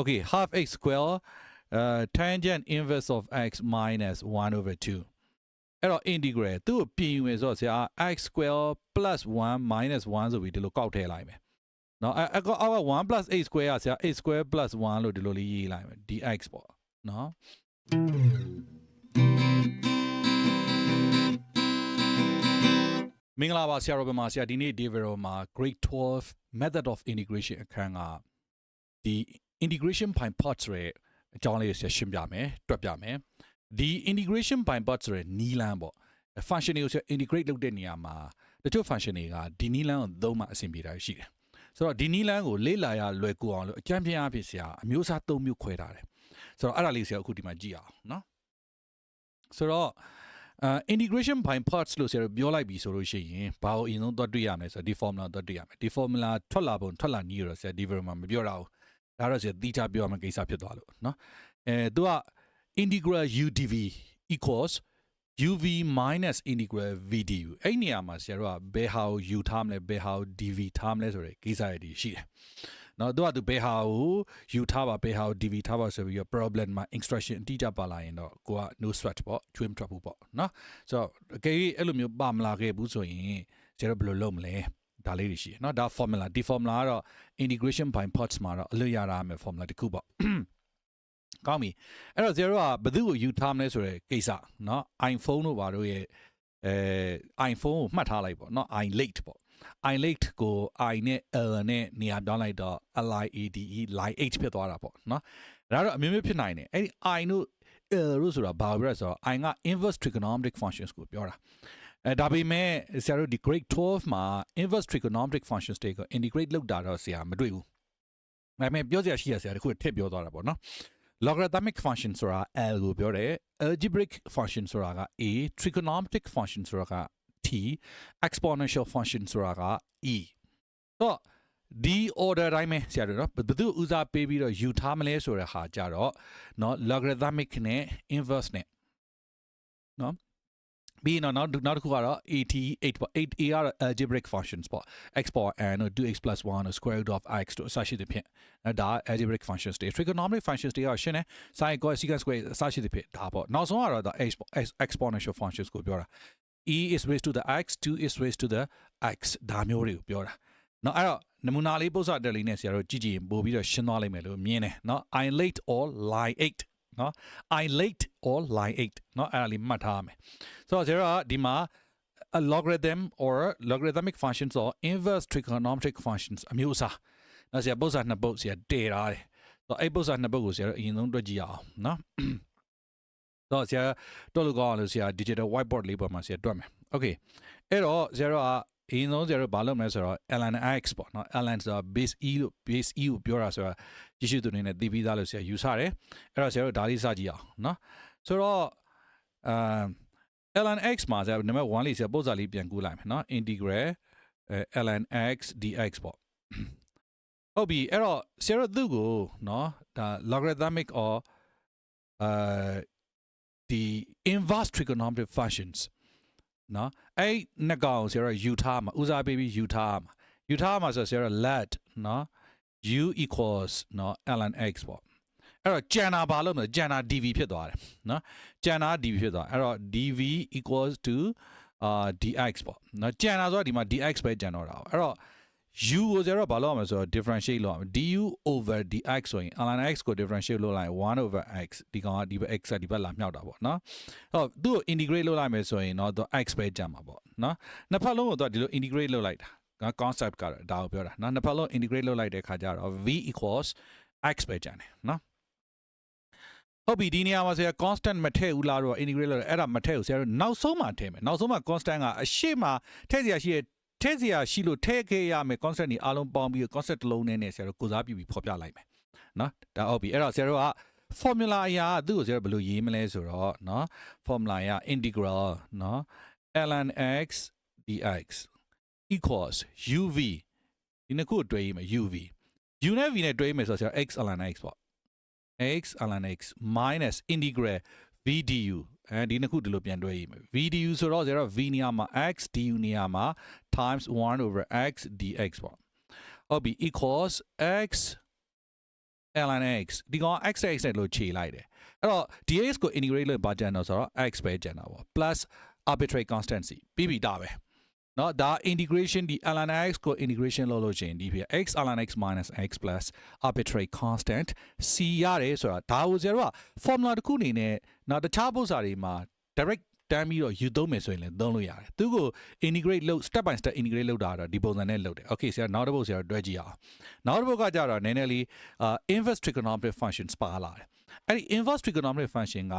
Okay, half x square uh, tangent inverse of x minus 1 over 2. အဲ့တော့ integral သူ့ကိုပြင်ယူမယ်ဆိုတော့ဆရာ x square plus 1 minus 1ဆိုပြီးဒီလိုကောက်ထည့်လိုက်မယ်။နော်အဲ့ကောအောက်က1 plus 8 square ကဆရာ8 square plus 1လို့ဒီလိုလေးရေးလိုက်မယ် dx ပေါ့နော်။မင်္ဂလာပါဆရာတော်ဗမာဆရာဒီနေ့ David မှာ grade 12 method of integration အခန်းကဒီ integration by parts ရဲ့အကြောင်းလေးကိုဆရာရှင်းပြမယ်တွက်ပြမယ်ဒီ integration by parts ရဲ့နီးလန်းပေါ့ function တွေကိုဆရာ integrate လုပ်တဲ့နေရာမှာတချို့ function တွေကဒီနီးလန်းကိုသုံးမှအဆင်ပြေတာရှိတယ်ဆိုတော့ဒီနီးလန်းကိုလေ့လာရလွယ်ကူအောင်လို့အကြံပြအဖြစ်ဆရာအမျိုးအစား၃မျိုးခွဲထားတယ်ဆိုတော့အဲ့ဒါလေးဆရာအခုဒီမှာကြည့်အောင်နော်ဆိုတော့ uh integration by parts လို့ဆရာတို့ပြောလိုက်ပြီဆိုလို့ရှိရင်ဘာကိုအရင်ဆုံးသွားတွေ့ရမလဲဆိုတော့ဒီ formula သွားတွေ့ရမယ်ဒီ formula ထွက်လာပုံထွက်လာနည်းရောဆရာဒီ video မှာမပြောတာဘူး ဒါတော့ဆရာသီးခြားပြောရမယ့်ကိစ္စဖြစ်သွားလို့เนาะအဲသူက integral u dv equals uv minus integral v du အဲ့နေရာမှာဆရာတို့ကဘယ်ဟာကို u ထားမလဲဘယ်ဟာကို dv ထားမလဲဆိုတဲ့ကိစ္စတွေရှိတယ်နော်သူကသူဘယ်ဟာကို u ထားပါဘယ်ဟာကို dv ထားပါဆိုပြီးတော့ problem မှာ instruction အတိအကျပါလာရင်တော့ကိုက no sweat ပေါ့ချွေးမထွက်ဘူးပေါ့နော်ဆိုတော့အကယ်၍အဲ့လိုမျိုးပါမလာခဲ့ဘူးဆိုရင်ကျတော့ဘယ်လိုလုပ်မလဲ ဒါလေးတွေရှိတယ်เนาะဒါ formula ဒီ formula ကတော့ integration by parts မှာတော့အလွတ်ရတာမယ် formula တစ်ခုပေါ့ကောင်းပြီအဲ့တော့ zero ကဘယ်သူ့ကို u ထားမလဲဆိုတဲ့ကိစ္စเนาะ iPhone တို့ဘာတို့ရဲ့အဲ iPhone ကိုမှတ်ထားလိုက်ပေါ့เนาะ i late ပေါ့ i late ကို i နဲ့ l နဲ့နေရာပြောင်းလိုက်တော့ lade line h ဖြစ်သွားတာပေါ့เนาะဒါတော့အမျိုးမျိုးဖြစ်နိုင်တယ်အဲ့ဒီ i တို့ l တို့ဆိုတာဘာပဲဆိုတော့ i က inverse trigonometric functions ကိုပြောတာ အဲဒါပေမဲ့ဆရာတို့ဒီ grade 12မှာ inverse trigonometric functions တွေကို integrate လုပ်တာတော့ဆရာမတွေ့ဘူးဒါပေမဲ့ပြောစရာရှိရဆရာတခုထည့်ပြောသွားတာပေါ့နော် logarithmic function ဆိုတာ L ကိုပြောတယ် algebraic function ဆိုတာက A trigonometric function ဆိုတာက T exponential function ဆိုတာက E တော့ဒီ order တိုင်းပဲဆရာတို့နော်ဘယ်သူဦးစားပေးပြီးတော့ယူထားမလဲဆိုတဲ့ဟာကြတော့เนาะ logarithmic နဲ့ inverse နဲ့เนาะ ပြီးရင်တော့နောက်နောက်တစ်ခုကတော့ 88ပေါ့ 8a ကတော့ algebraic functions ပေါ့ x ပေါ် n တို့ 2x 1တို့ square root of x တို့အစရှိတဲ့ဖြင့်ဒါ algebraic functions တွေ trigonometric functions တွေကရှင်းတယ် sin cos secant square အစရှိတဲ့ဖြင့်ဒါပေါ့နောက်ဆုံးကတော့ x exponential functions ကိုပြောတာ e is raised to the x 2 is raised to the x ဒါမျိုးတွေကိုပြောတာနော်အဲ့တော့နမူနာလေးပုစတက်လေးနဲ့ဆရာတို့ကြည့်ကြည့်ပို့ပြီးတော့ရှင်းသွားလိမ့်မယ်လို့မြင်တယ်နော် i late or lie 8 နော် I late or line 8နော်အဲ့ဒါလေးမှတ်ထားရမယ်ဆိုတော့ zero ကဒီမှာ a logarithm or logarithmic functions or inverse trigonometric functions အမျိုးအစားနော်ဆရာပု္ပ္ပစာနှစ်ပုဒ်ဆရာတည်ထားတယ်ဆိုတော့အဲ့ပု္ပ္ပစာနှစ်ပုဒ်ကိုဆရာတို့အရင်ဆုံးတွက်ကြည့်အောင်နော်တော့ဆရာတွက်လို့ကောင်းအောင်လို့ဆရာ digital whiteboard လေးပေါ်မှာဆရာတွက်မယ် okay အဲ့တော့ဆရာတို့က အရင်ဆုံးဆရာတို့ဘာလုပ်မလဲဆိုတော့ ln x ပေါ့နော် ln ဆိုတာ base e လို့ base e ကိုပြောတာဆိုတာရရှိသူအနေနဲ့သိပြီးသားလို့ဆရာယူဆတယ်အဲ့တော့ဆရာတို့ဒါလေးစကြည့်အောင်နော်ဆိုတော့အာ ln x မှာဆရာနံပါတ်1လေးဆရာပုံစံလေးပြန်ကူးလိုက်မယ်နော် integral ln x dx ပေါ့ဟုတ်ပြီအဲ့တော့ဆရာတို့သူ့ကိုနော်ဒါ logarithmic or အာဒီ inverse trigonometric functions နော် အဲ့နှစ်ကောင်ဆရာတို့ယူထားမှာဦးစားပေးပြီးယူထားမှာယူထားမှာဆိုဆရာတို့ let နော် u equals နော် ln x ပေါ့အဲ့တော့ကျန်တာဘာလို့မလဲကျန်တာ dv ဖြစ်သွားတယ်နော်ကျန်တာ dv ဖြစ်သွားအဲ့တော့ dv equals to အာ dx ပေါ့နော်ကျန်တာဆိုတာဒီမှာ dx ပဲကျန်တော့တာပေါ့အဲ့တော့ u ကိုကျတော့ဘာလို့ရမလဲဆိုတော့ differentiate လုပ်ရမယ် du over dx ဆိုရင် ln x ကို differentiate လုပ်လိုက်ရင်1 over x ဒီကောင်ကဒီဘက် x ကဒီဘက်လာမြောက်တာပေါ့နော်ဟုတ်သူ့ကို integrate လုပ်လိုက်မယ်ဆိုရင်တော့သူ x ပဲကျန်မှာပေါ့နော်နှစ်ဖက်လုံးကိုသူကဒီလို integrate လုပ်လိုက်တာက concept ကတော့ဒါကိုပြောတာနော်နှစ်ဖက်လုံး integrate လုပ်လိုက်တဲ့ခါကျတော့ v equals x ပဲကျန်တယ်နော်ဟုတ်ပြီဒီနေရာမှာဆရာ constant မထည့်ဘူးလားတော့ integrate လုပ်တယ်အဲ့ဒါမထည့်ဘူးဆရာတို့နောက်ဆုံးမှထည့်မယ်နောက်ဆုံးမှ constant ကအရှိမထည့်စရာရှိတဲ့ ထည့်စရာရှိလို့ထည့်ခဲ့ရမယ် concept တွေအားလုံးပေါင်းပြီး concept တစ်လုံးနဲ့နဲ့ဆရာတို့ကိုစားပြုပြီးဖော်ပြလိုက်မယ်နော်ဒါဟုတ်ပြီအဲ့တော့ဆရာတို့က formula အရာသူ့ကိုဆရာတို့ဘယ်လိုရေးမလဲဆိုတော့နော် formula အရာ integral နော် ln x dx equals uv ဒီနှစ်ခုကိုတွဲရေးမယ် uv u နဲ့ v နဲ့တွဲရေးမယ်ဆိုတော့ဆရာ x ln x ပေါ့ x ln x minus integral v du အဲဒီနှစ်ခုဒီလိုပြန်တွဲရေးမယ် v du ဆိုတော့ဆရာ v နေရာမှာ x du နေရာမှာ times 1 over x dx ပေါ့ဟုတ်ပြီ equals x ln x ဒီကောင် x x နဲ့လို့ခြေလိုက်တယ်အဲ့တော့ dx ကို integrate လုပ်ပါကြတော့ဆိုတော့ x ပဲကျန်တာပေါ့ plus arbitrary constancy ပြီးပြီဒါပဲ เนาะဒါ integration ဒီ ln x ကို integration လုပ်လို့ရှိရင်ဒီဖြစ် x ln x minus x plus arbitrary constant c ရတယ်ဆိုတာဒါကိုဇေရောက formula တစ်ခုအနေနဲ့နောက်တခြားပု္ပ္ပစာတွေမှာ direct တန်းပြီးတော့ယူသုံးမယ်ဆိုရင်လည်းသုံးလို့ရတယ်သူကို integrate လုပ် step by step integrate လုပ်တာတော့ဒီပုံစံနဲ့လုပ်တယ် okay ဆရာနောက်တစ်ပုတ်ဆရာတွဲကြည့်အောင်နောက်တစ်ပုတ်ကကြတော့နည်းနည်းလေးအာ inverse trigonometric functions ပါလာတယ်အဲ့ဒီ inverse trigonometric function က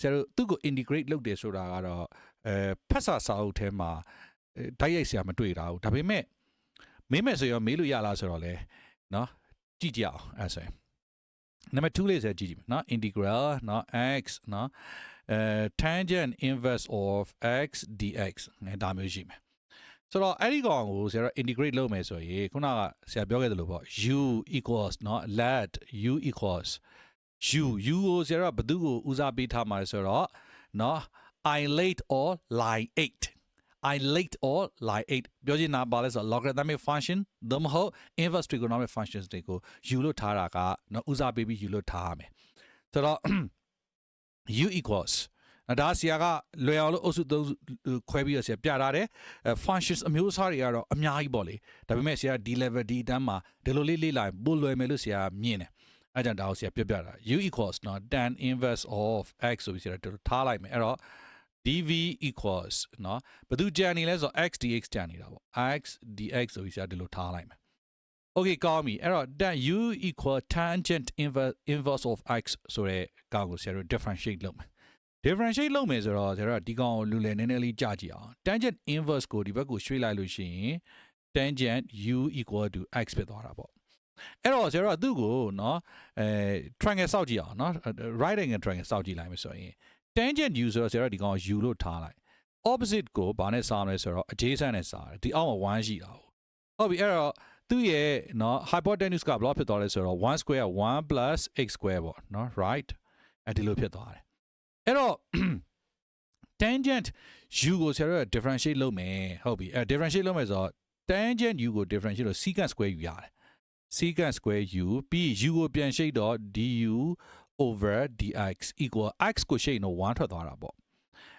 ဆရာတို့သူ့ကို integrate လုပ်တယ်ဆိုတာကတော့အဲဖက်စာစာအုပ်ထဲမှာ အဲဓာတ်ရိုက်ဆရာမတွေ့တာဘူးဒါပေမဲ့မေးမယ်ဆိုရောမေးလို့ရလားဆိုတော့လေနော်ကြည့်ကြအောင်အဲ့ဆိုရင်နံပါတ်2လေးဆရာကြည့်ကြည့်မယ်နော် integral နော် x နော်အဲ tangent inverse of x dx ငါဒါမျိုးရှိမယ်ဆိုတော့အဲ့ဒီကောင်ကိုဆရာတို့ integrate လုပ်မယ်ဆိုရင်ခုနကဆရာပြောခဲ့သလိုပေါ့ u equals เนาะ let u equals u u ကိုဆရာတို့ကဘယ်သူကိုဦးစားပေးထားမှာလဲဆိုတော့เนาะ i late or line 8 i late or lie 8ပြောချင်တာပါလဲဆိုတော့ logarithmic function သို့မဟုတ် inverse trigonomic functions တွေကိုယူလို့ထားတာကနော်ဦးစားပေးပြီးယူလို့ထားရမယ်ဆိုတော့ u equals နော်ဒါဆရာကလွယ်အောင်လို့အုပ်စုသုံးစုခွဲပြီးတော့ဆရာပြထားတယ် functions အမျိုးအစားတွေကတော့အများကြီးပေါ့လေဒါပေမဲ့ဆရာဒီ level ဒီအတန်းမှာဒီလိုလေးလေ့လာရင်ပိုလွယ်မယ်လို့ဆရာမြင်တယ်အဲ့ကြောင့်ဒါကိုဆရာပြပြတာ u equals နော် tan inverse of x ဆိုပြီးဆရာတို့ထားလိုက်မယ်အဲ့တော့ dv equals နော်ဘယ်သူကြံနေလဲဆိုတော့ x dx ကြံနေတာပေါ့ x dx ဆိုပြီးဆရာဒီလိုထားလိုက်မယ် Okay ကောင်းပြီအဲ့တော့ tan u equal tangent inverse inverse of x ဆိုတဲ့ကောင်ကိုဆရာတို့ differentiate လုပ်မယ် differentiate လုပ်မယ်ဆိုတော့ဆရာတို့ဒီကောင်ကိုလူလည်နည်းနည်းလေးကြကြည့်အောင် tangent inverse ကိုဒီဘက်ကိုရွှေ့လိုက်လို့ရှိရင် tangent u equal to x ဖြစ်သွားတာပေါ့အဲ့တော့ဆရာတို့ကသူ့ကိုเนาะအဲ triangle စောက်ကြည့်အောင်เนาะ right angle triangle စောက်ကြည့်လိုက်မယ်ဆိုရင် tangent u ဆိုတော့ဆရာတို့ဒီကောင်ကို u လို့ထားလိုက် opposite ကိုဘာနဲ့စားမလဲဆိုတော့ adjacent နဲ့စားတယ်ဒီအောက်မှာ1ရှိတာဟုတ်ပြီအဲ့တော့သူ့ရဲ့เนาะ hypotenuse ကဘယ်လောက်ဖြစ်သွားလဲဆိုတော့1 square 1 x square ပေါ့เนาะ right အဲ့ဒီလိုဖြစ်သွားတယ်အဲ့တော့ tangent u ကိုဆရာတို့ differentiate လုပ်မယ်ဟုတ်ပြီအဲ့ differentiate လုပ်မယ်ဆိုတော့ tangent u ကို differentiate လို့ secant square u ရတယ် secant square u ပြီး u ကိုပြန် shade တော့ du over dx equal x ကို shade တော့1ထွက်သွားတာပေါ့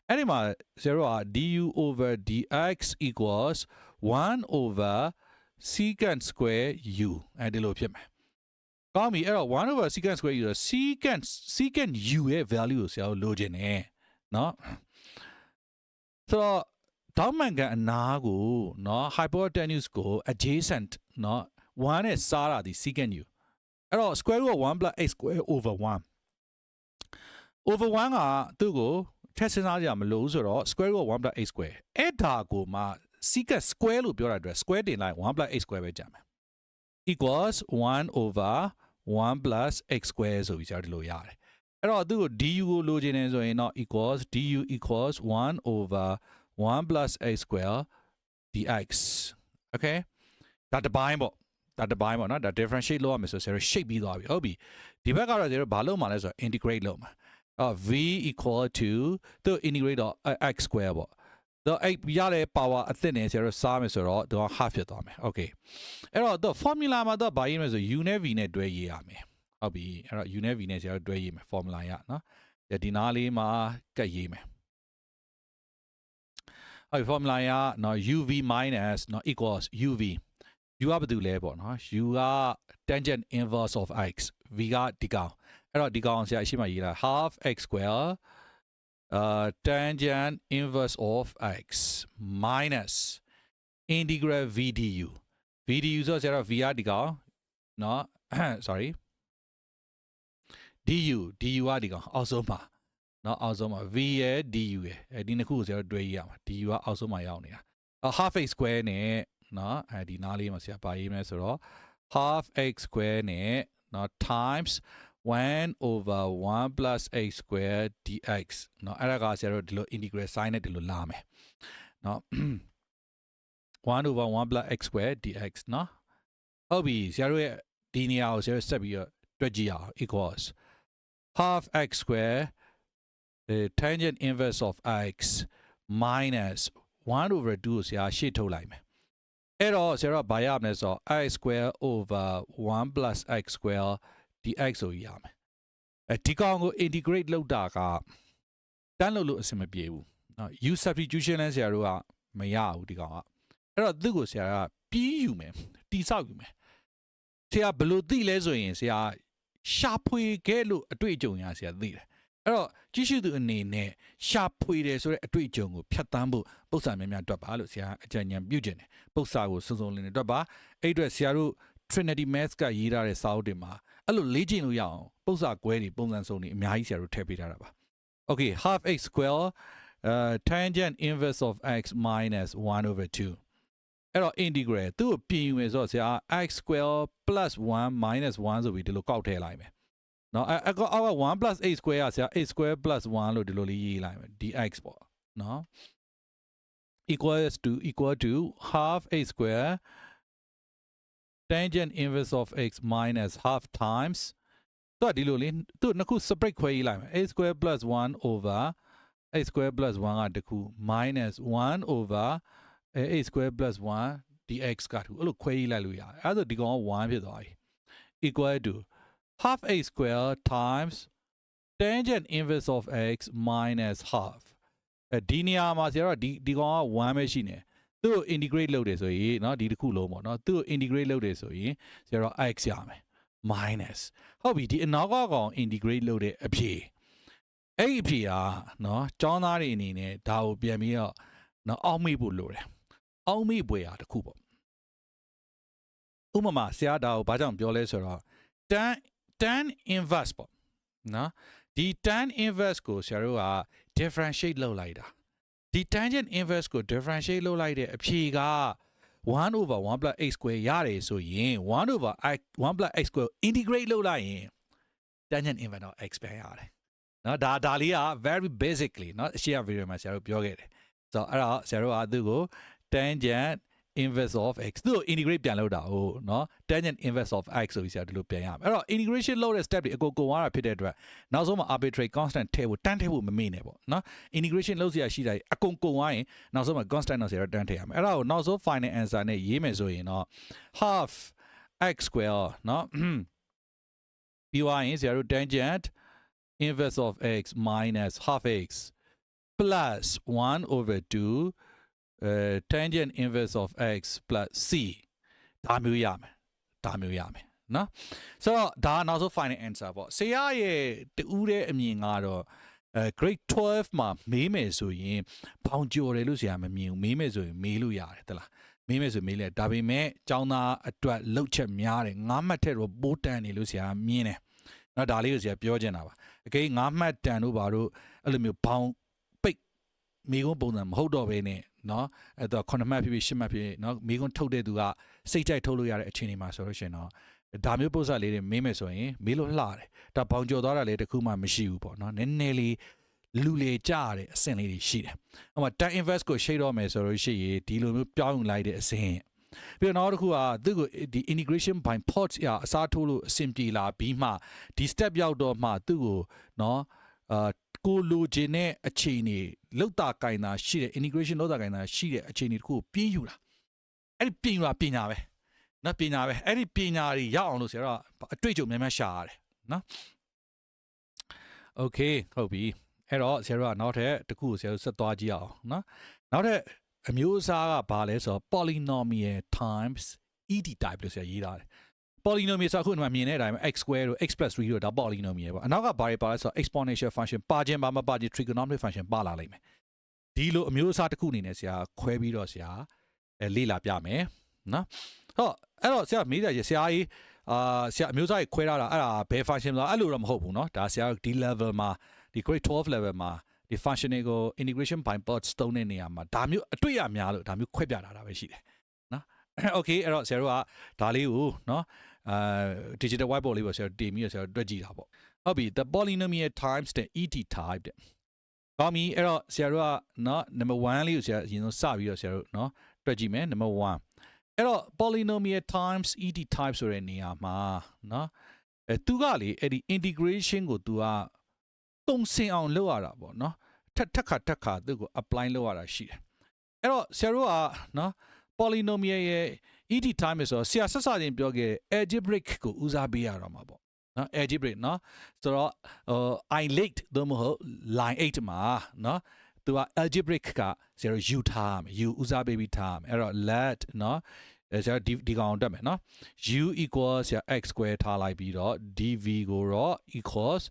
အဲ့ဒီမှာဆရာတို့က du over dx equals 1 over secant square u အဲ့ဒီလိုဖြစ်မယ်ကောင်းပြီအဲ့တော့1 over secant square u ဆို secant secant u ရဲ့ value ကိုဆရာတို့လိုချင်တယ်เนาะဆိုတော့တောင်းမှန်ကန်အနာကိုเนาะ hypotenuse ကို adjacent เนาะ1နဲ့စားတာဒီ secant u အဲ့တော့ square root of 1 plus x square over 1 over 1ကသူ့ကိုထက်စဉ်းစားကြမလို့ဆိုတော့ square root of 1 plus x square အဲ့ဒါကိုမှ secant square လို့ပြောတာအတွက် square တင်လိုက်1 plus x square ပဲကြာမယ် equals 1 over 1 plus x square ဆိုပြီးကျွန်တော်ဒီလိုရတယ်အဲ့တော့သူ့ကို du ကိုလိုချင်နေဆိုရင်တော့ equals du equals 1 over 1 plus x square dx okay ဒါတစ်ပိုင်းပေါ့ဒါတစ်ပိုင်းပေါ့နော်ဒါ differentiate လုပ်ရမယ်ဆိုဆရာ shape ပြီးသွားပြီဟုတ်ပြီဒီဘက်ကတော့ဆရာဘာလုပ်မှာလဲဆိုတော့ integrate လုပ်မှာ အော် v equal to သူ integrate တော့ x square ပေါ့တော့အဲ့ရတဲ့ power အသစ်နဲ့ဆရာတို့စားမယ်ဆိုတော့သူက half ဖြစ်သွားမယ် okay အဲ့တော့သူ formula မှာတော့ဘာရေးမလဲဆို u နဲ့ v နဲ့တွဲရေးရမယ်ဟုတ်ပြီအဲ့တော့ u နဲ့ v နဲ့ဆရာတို့တွဲရေးမယ် formula ရနော်ဒီနားလေးမှာကတ်ရေးမယ်အဲ့ formula ရနော် uv minus နော် equals uv u ကဘာတူလဲပေါ့နော် u က tangent inverse of x v ကဒီကောင် အဲ့တော့ဒီကောင်ဆရာအရှိမရေးလာ half x square uh tangent inverse of x minus integral v du v du ဆိုဆရာတော့ v ကဒီကောင်เนาะ sorry du du ကဒီကောင်အောက်ဆုံးမှာเนาะအောက်ဆုံးမှာ v ရဲ့ du ရဲ့အဲဒီနှစ်ခုကိုဆရာတို့တွဲရေးရမှာ du ကအောက်ဆုံးမှာရောက်နေတာ half x square နဲ့เนาะအဲဒီနားလေးမှာဆရာပါရေးမယ်ဆိုတော့ half x square နဲ့เนาะ times 1 over 1 plus x square dx เนาะအဲ့ဒါကဆရာတို့ဒီလို integral sign နဲ့ဒီလိုလာမယ်เนาะ1 over 1 plus x square dx เนาะဟုတ်ပြီဆရာတို့ရဲ့ဒီနေရာကိုဆရာတို့ဆက်ပြီးတော့တွက်ကြည့်အောင် equals half x square uh, tangent inverse of x minus 1 over 2ကိုဆရာရှေ့ထုတ်လိုက်မယ်အဲ့တော့ဆရာတို့ကဘာရမလဲဆိုတော့ x square over 1 plus x square ဒီ x ဆိုရမယ်အဲဒီကောင်ကို integrate လုပ်တာကတန်းလို့လို့အဆင်မပြေဘူးနော် u substitution လဲဆရာတို့ကမရဘူးဒီကောင်ကအဲ့တော့သူ့ကိုဆရာကပြီးယူမယ်တိဆောက်ယူမယ်ဆရာဘယ်လိုသိလဲဆိုရင်ဆရာရှာဖွေခဲ့လို့အတွေ့အကြုံရဆရာသိတယ်အဲ့တော့ကြီးစုသူအနေနဲ့ရှာဖွေတယ်ဆိုတဲ့အတွေ့အကြုံကိုဖြတ်တန်းဖို့ပု္ပ္ပာများများတွက်ပါလို့ဆရာအကြံဉာဏ်ပြုခြင်းတယ်ပု္ပ္ပာကိုစုံစုံလင်လင်တွက်ပါအဲ့အတွက်ဆရာတို့ Trinity Maths ကရေးထားတဲ့စာအုပ်တွေမှာ အဲ့လိုလေ့ကျင့်လို့ရအောင်ပု္ပ္ပာကွဲတွေပုံစံစုံတွေအများကြီးဆရာတို့ထည့်ပေးထားတာပါ Okay half x square uh tangent inverse of x minus 1 over 2အဲ့တော့ integral သူ့ကိုပြင်ယူမယ်ဆိုတော့ဆရာ x square plus 1 minus 1ဆိုပြီးဒီလိုကောက်ထည့်လိုက်မယ်เนาะအဲ့အောက်က1 plus a square ကဆရာ a square plus 1လို့ဒီလိုလေးရေးလိုက်မယ် dx ပေါ့เนาะ equals to equal to half a square tangent inverse of x minus half times သူကဒီလိုလေးသူနှစ်ခု separate ခွဲရေးလိုက်မယ် a square plus 1 over a square plus 1ကတခု minus 1 over a square plus 1 dx ကတခုအဲ့လိုခွဲရေးလိုက်လို့ရတယ်အဲ့ဒါဆိုဒီကောင်က1ဖြစ်သွားပြီ equal to half a square times tangent inverse of x minus half အဲဒီနေရာမှာဆရာတို့ဒီဒီကောင်က1ပဲရှိနေ သူ့ကို integrate လုပ်တယ်ဆိုရင်เนาะဒီတစ်ခုလုံးပေါ့เนาะသူ့ကို integrate လုပ်တယ်ဆိုရင်ဆရာတို့ x ရမယ် minus ဟုတ်ပြီဒီအနောက်ကကောင် integrate လုပ်တဲ့အဖြေအဲ့ဒီအဖြေကเนาะကျောင်းသားတွေအနေနဲ့ဒါကိုပြန်ပြီးတော့เนาะအောက်မေ့ဖို့လိုတယ်အောက်မေ့ပွဲရာတစ်ခုပေါ့ဥပမာဆရာဒါကိုဘာကြောင့်ပြောလဲဆိုတော့ tan tan inverse ပေါ့နော်ဒီ tan inverse ကိုဆရာတို့က differentiate လုပ်လိုက်တာ ဒီ tangent inverse ကို differentiate လုပ်လိုက်တဲ့အဖြေက1 over 1 plus x square ရတယ်ဆိုရင်1 over i 1 plus x square integrate လုပ်လိုက်ရင် tangent inverse တော့ x ပဲရတယ်နော်ဒါဒါလေးက very basically เนาะအရှိရ video မှာဆရာတို့ပြောခဲ့တယ်ဆိုတော့အဲ့တော့ဆရာတို့ကသူ့ကို tangent inverse of x သူ့ကို integrate ပြန်လုပ်တာဟိုနော် tangent inverse of x ဆိုပြီးဆရာဒီလိုပြန်ရမယ်အဲ့တော့ integration လုပ်တဲ့ step တွေအကုန်ကုန်သွားတာဖြစ်တဲ့အတွက်နောက်ဆုံးမှာ arbitrary constant ထည့်ဖို့တန်းထည့်ဖို့မမေ့နဲ့ပေါ့နော် integration လုပ်စရာရှိတာအကုန်ကုန်သွားရင်နောက်ဆုံးမှာ constant တော့ဆရာတန်းထည့်ရမယ်အဲ့ဒါကိုနောက်ဆုံး final answer နဲ့ရေးမယ်ဆိုရင်တော့ half x square နော်ပြီးွားရင်ဆရာတို့ tangent inverse of x minus half x plus 1 over 2 uh, tangent inverse of x plus c ဒါမျိုးရမယ်ဒါမျိုးရမယ်နော်ဆိုတော့ဒါကနောက်ဆုံး final answer ပေါ့ဆရာရဲ့တူးတဲ့အမြင်ကတော့အဲ grade 12မှာမေးမယ်ဆိုရင်ဘောင်ကျော်တယ်လို့ဆရာမမြင်ဘူးမေးမယ်ဆိုရင်မေးလို့ရတယ်တလားမေးမယ်ဆိုမေးလဲဒါပေမဲ့ចောင်းသားအတွက်လှုပ်ချက်များတယ်ငါးမှတ်ထက်တော့ပိုးတန်နေလို့ဆရာမြင်တယ်နော်ဒါလေးကိုဆရာပြောချင်တာပါအကိငါးမှတ်တန်တို့ဘာတို့အဲ့လိုမျိုးဘောင်ပိတ်မိကုန်းပုံစံမဟုတ်တော့ဘဲနဲ့ နော်အဲ့တော့9မှတ်ဖြစ်ဖြစ်10မှတ်ဖြစ်ဖြစ်နော်မိကုန်းထုတ်တဲ့သူကစိတ်ကြိုက်ထုတ်လို့ရတဲ့အခြေအနေမှာဆိုလို့ရှိရင်တော့ဒါမျိုးပုံစံလေးတွေမေးမယ်ဆိုရင်မေးလို့လှတယ်ဒါဘောင်ကျော်သွားတာလည်းတခုမှမရှိဘူးပေါ့နော်နည်းနည်းလေးလူလေကြရတဲ့အဆင့်လေးတွေရှိတယ်။ဥပမာ time invest ကိုရှိတော့မယ်ဆိုလို့ရှိရင်ဒီလိုမျိုးပြောင်းလိုက်တဲ့အဆင့်ပြီးတော့နောက်တစ်ခုကသူ့ကိုဒီ integration by ports အအစားထိုးလို့အဆင်ပြေလာပြီးမှဒီ step ရောက်တော့မှသူ့ကိုနော်အာ ကိုလိုချင်တဲ့အခြေအနေလောက်တာကင်တာရှိတဲ့ integration လောက်တာကင်တာရှိတဲ့အခြေအနေတစ်ခုကိုပြင်းယူတာအဲ့ဒီပြင်းယူတာပညာပဲနော်ပညာပဲအဲ့ဒီပညာတွေရအောင်လို့ဆရာတော့အတွေ့အကြုံများများရှာရတယ်နော် okay ဟုတ်ပြီအဲ့တော့ဆရာတို့ကနောက်ထပ်တစ်ခုကိုဆရာတို့ဆက်သွားကြည့်အောင်နော်နောက်ထပ်အမျိုးအစားကဘာလဲဆိုတော့ polynomial times ed type လို့ဆရာရေးထားတယ် polynomial ဆိုအခုဒီမှာမြင်တဲ့အတိုင်းပဲ x square တို့ x plus 3တို့ဒါ polynomial ပေါ့အနောက်ကဘာတွေပါလဲဆိုတော့ exponential function ပါခြင်းပါမပါခြင်း trigonometric function ပါလာလိမ့်မယ်ဒီလိုအမျိုးအစားတစ်ခုအနေနဲ့ဆရာခွဲပြီးတော့ဆရာအဲလေ့လာပြမယ်နော်ဟောအဲ့တော့ဆရာမေးတယ်ဆရာကြီးအာဆရာအမျိုးအစားကြီးခွဲထားတာအဲ့ဒါဘယ် function လဲအဲ့လိုတော့မဟုတ်ဘူးเนาะဒါဆရာဒီ level မှာဒီ grade 12 level မှာဒီ function တွေကို integration by parts သုံးတဲ့နေရာမှာဒါမျိုးအတွေ့အများလို့ဒါမျိုးခွဲပြထားတာပဲရှိတယ်နော် okay အဲ့တော့ဆရာတို့ကဒါလေးကိုနော် အာ digital whiteboard လေးပေါ့ဆရာတို့တင်ပြီးတော့ဆရာတို့တွက်ကြည့်တာပေါ့ဟုတ်ပြီ the polynomial times the et type တဲ့ကောင်းပြီအဲ့တော့ဆရာတို့ကနော် number 1လေးကိုဆရာအရင်ဆုံးစပြီးတော့ဆရာတို့နော်တွက်ကြည့်မယ် number 1အဲ့တော့ polynomial times et type ဆိုတဲ့နေရာမှာနော်အဲသူကလေအဲ့ဒီ integration ကို तू ကတုံစင်အောင်လုပ်ရတာပေါ့နော်ထက်ထက်ခါထက်ခါသူ့ကို apply လုပ်ရတာရှိတယ်အဲ့တော့ဆရာတို့ကနော် polynomial ရဲ့ et time ဆိုတော့ဆရာဆက်စချင်းပြောခဲ့တဲ့ algebraic ကိုဦးစားပေးရတော့မှာပေါ့နော် algebraic နော်ဆိုတော့ဟို i late သို့မဟုတ် line 8မှာနော်သူက algebraic က0 u ထားမယ် u ဦးစားပေးပြီးထားမယ်အဲ့တော့ let နော်အဲကျတော့ဒီဒီကောင်တက်မယ်နော် u equals ရ x square ထားလိုက်ပြီးတော့ dv ကိုတော့ equals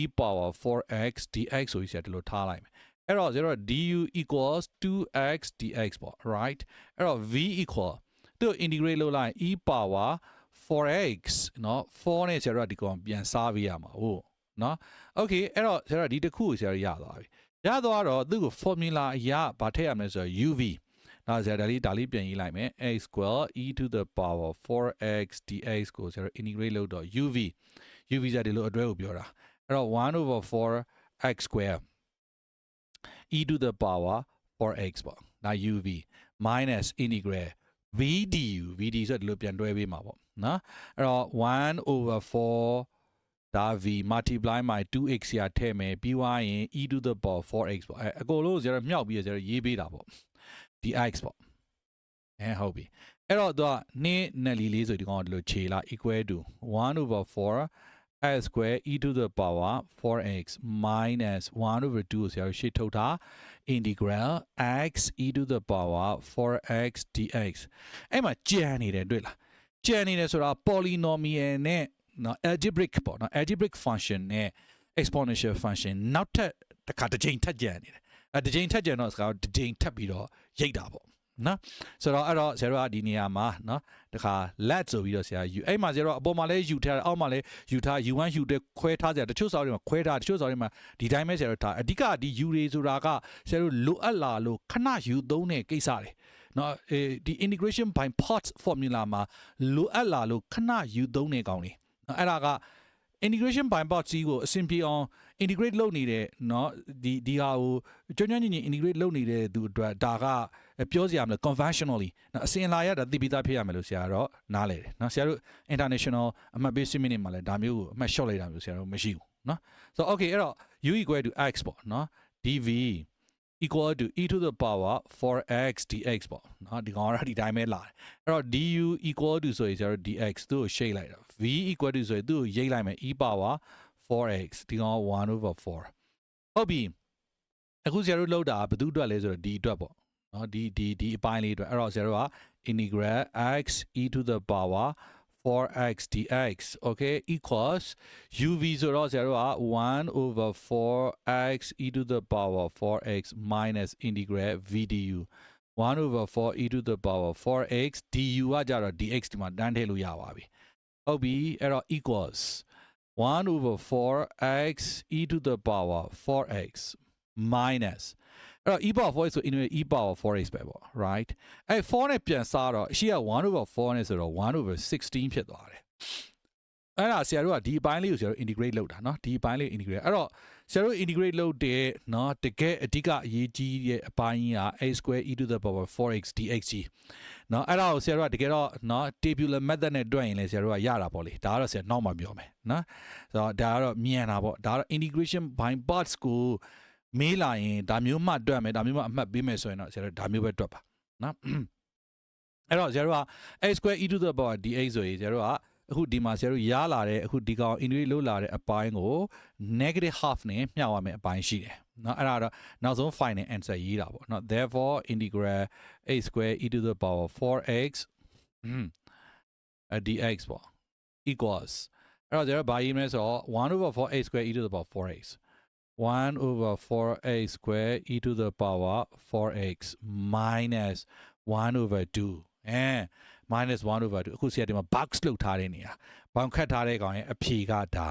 e power 4x dx ဆိုပြီးဆက်ဒီလိုထားလိုက်မယ်အဲ့တော့ကျတော့ du equals 2x dx ပေါ့ right အဲ့တော့ v equal သူ integrate လုပ်လိုက် e power 4x เนาะ4နဲ့ဆရာတို့ကဒီကောင်ပြန်စားပေးရမှာဟုတ်เนาะ okay အဲ့တော့ဆရာတို့ဒီတစ်ခုကိုဆရာတို့ရသွားပြီရသွားတော့သူ့ကို formula အရဗာထည့်ရမယ်ဆိုတော့ uv နောက်ဆရာဒါလေးဒါလေးပြန်ရေးလိုက်မယ် x square e to the power 4x dx ကိုဆရာတို့ integrate လုပ်တော့ uv uv ဆရာဒီလိုအတွဲကိုပြောတာအဲ့တော့1 over 4 x square e to the power 4x ပေါ့ဒါ uv minus integrate vdu vd ဆိုတော့ဒီလိုပြန်တွဲပေးမှာပေါ့နော်အဲ့တော့1 over 4ဒါ v multiply by 2x ရထည့်မယ်ပြီးွားရင် e to the power 4x ပေါ့အဲအကုန်လုံး0မြောက်ပြီး0ရေးပေးတာပေါ့ dx ပေါ့အဲဟုတ်ပြီအဲ့တော့သူကနင်းနယ်လီလေးဆိုဒီကောင်ကဒီလိုခြေလာ equal to 1 over 4 x square e to the power 4x minus 1 over 2ကိုဆရာတို့ရှေ့ထုတ်တာ integral x e to the power 4x dx အဲ့မှာကြံနေတယ်တွေ့လားကြံနေတယ်ဆိုတာ polynomial နဲ့နော် algebraic ပေါ့နော် algebraic function နဲ့ exponential function နောက်ထပ်တစ်ခါတစ်ချိန်ထပ်ကြံနေတယ်အဲတစ်ချိန်ထပ်ကြံတော့စကားတစ်ချိန်ထပ်ပြီးတော့ရိတ်တာပေါ့ နော်ဆိုတော့အဲ့တော့ဆရာတို့ကဒီနေရာမှာနော်တခါ let ဆိုပြီးတော့ဆရာယူအဲ့မှာဆရာတို့အပေါ်မှာလဲယူထားတယ်အောက်မှာလဲယူထား u1 u2 ခွဲထားကြတယ်တချို့စာအုပ်တွေမှာခွဲထားတချို့စာအုပ်တွေမှာဒီတိုင်းပဲဆရာတို့ထားအဓိကဒီ u တွေဆိုတာကဆရာတို့လိုအပ်လာလို့ခဏယူသုံးတဲ့ကိစ္စတွေနော်အဲဒီ integration by parts formula မှာလိုအပ်လာလို့ခဏယူသုံးတဲ့ကောင်တွေနော်အဲ့ဒါက integration by parts ကြီးကိုအဆင်ပြေအောင် integrate လုပ်နေတဲ့เนาะဒီဒီဟာကိုကျွမ်းကျွမ်းကျင်ကျင် integrate လုပ်နေတဲ့သူအတွက်ဒါကပြောစရာမလို conventionally နော်အစင်လာရတာသိပြီးသားဖြစ်ရမယ်လို့ဆရာကတော့နားလဲတယ်နော်ဆရာတို့ international အမှတ်ပေး minute မှာလည်းဒါမျိုးကိုအမှတ် short လိုက်တာမျိုးဆရာတို့မရှိဘူးနော်ဆိုတော့ okay အဲ့တော့ u equal to x ပေါ့နော် dv equal to e to the power 4x dx ပေါ့နော်ဒီကောင်ကတော့ဒီတိုင်းပဲလာတယ်အဲ့တော့ du equal to ဆိုရင်ဆရာတို့ dx သူ့ကို shade လိုက်တာ v equal to ဆိုရင်သူ့ကိုရိတ်လိုက်မယ် e power 4x ဒီကောင်1 over 4ဟုတ်ပြီအခုဆရာတို့လောက်တာဘယ်သူအတွက်လဲဆိုတော့ဒီအတွက်ပေါ့နော်ဒီဒီဒီအပိုင်းလေးအတွက်အဲ့တော့ဆရာတို့က integral x e to the power 4x dx okay equals uv ဆိုတော့ဆရာတို့က1 over 4x e to the power 4x minus integral v du 1 over 4 e to the power 4x du ကကြတော့ dx ဒီမှာတန်းထည့်လို့ရပါပြီဟုတ်ပြီအဲ့တော့ equals 1 over 4x e to the power 4x minus အဲ့တော့ e power 4x ဆို anyway e power 4x ပဲပေါ့ right အဲ့4နဲ့ပြန်စားတော့အရှိက1 over 4နဲ့ဆိုတော့1 over 16ဖြစ်သွားတယ်အဲ့ဒါဆရာတို့ကဒီအပိုင်းလေးကိုဆရာတို့ integrate လုပ်တာเนาะဒီအပိုင်းလေး integrate အဲ့တော့ ဆရာတို့ integrate လုပ်တဲ့เนาะတကယ်အဓိကအရေးကြီးတဲ့အပိုင်းကြီးက a square e to the power 4x dx เนาะအဲ့ဒါကိုဆရာတို့ကတကယ်တော့เนาะ tabular method နဲ့တွက်ရင်လည်းဆရာတို့ကရတာပေါ့လေဒါကတော့ဆရာနောက်မှပြောမယ်เนาะဆိုတော့ဒါကတော့မြန်တာပေါ့ဒါကတော့ integration by parts ကိုမေးလာရင်ဒါမျိုးမှတွက်မယ်ဒါမျိုးမှအမှတ်ပေးမယ်ဆိုရင်တော့ဆရာတို့ဒါမျိုးပဲတွက်ပါနော်အဲ့တော့ဆရာတို့က a square e to the power dx ဆိုရင်ဆရာတို့က အခုဒီမှာဆရာတို့ရလာတဲ့အခုဒီကောင် integrate လုပ်လာတဲ့အပိုင်းကို negative half နဲ့မျှဝမယ်အပိုင်းရှိတယ်เนาะအဲ့ဒါတော့နောက်ဆုံး final answer ရေးတာပေါ့เนาะ therefore integral a square e to the power 4x dx ပေါ့ equals အဲ့တော့ဆရာတို့ဘာရေးမလဲဆိုတော့1 over 4 a square e to the power 4x 1 over 4x square e to the power 4x minus 1 over 2အဲ minus 1 over 2အခုဆရာဒီမှာ box လောက်ထားတဲ့နေရာဘောင်ခတ်ထားတဲ့ကောင်ရဲ့အဖြေကဒါ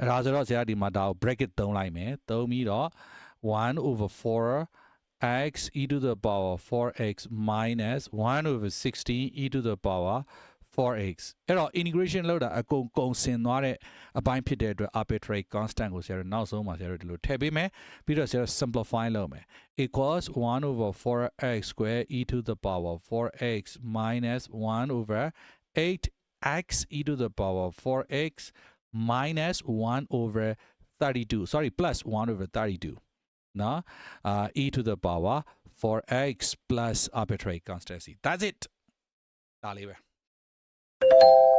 အဲဒါဆိုတော့ဆရာဒီမှာဒါကို bracket သုံးလိုက်မယ်သုံးပြီးတော့1 over 4 x e to the power 4x minus 1 over 16 e to the power 4x အဲ့တော့ integration လောက်တာအကုန်ကုန်စင်သွားတဲ့အပိုင်းဖြစ်တဲ့အတွက် arbitrary constant ကိုဆရာတို့နောက်ဆုံးမှာဆရာတို့ဒီလိုထည့်ပေးမယ်ပြီးတော့ဆရာတို့ simplify လုပ်မယ် equals 1 over 4x square e to the power 4x minus 1 over 8x e to the power 4x minus 1 over 32 sorry plus 1 over 32 no uh, e to the power 4x plus arbitrary constancy that's it ဒါလေးပဲ you.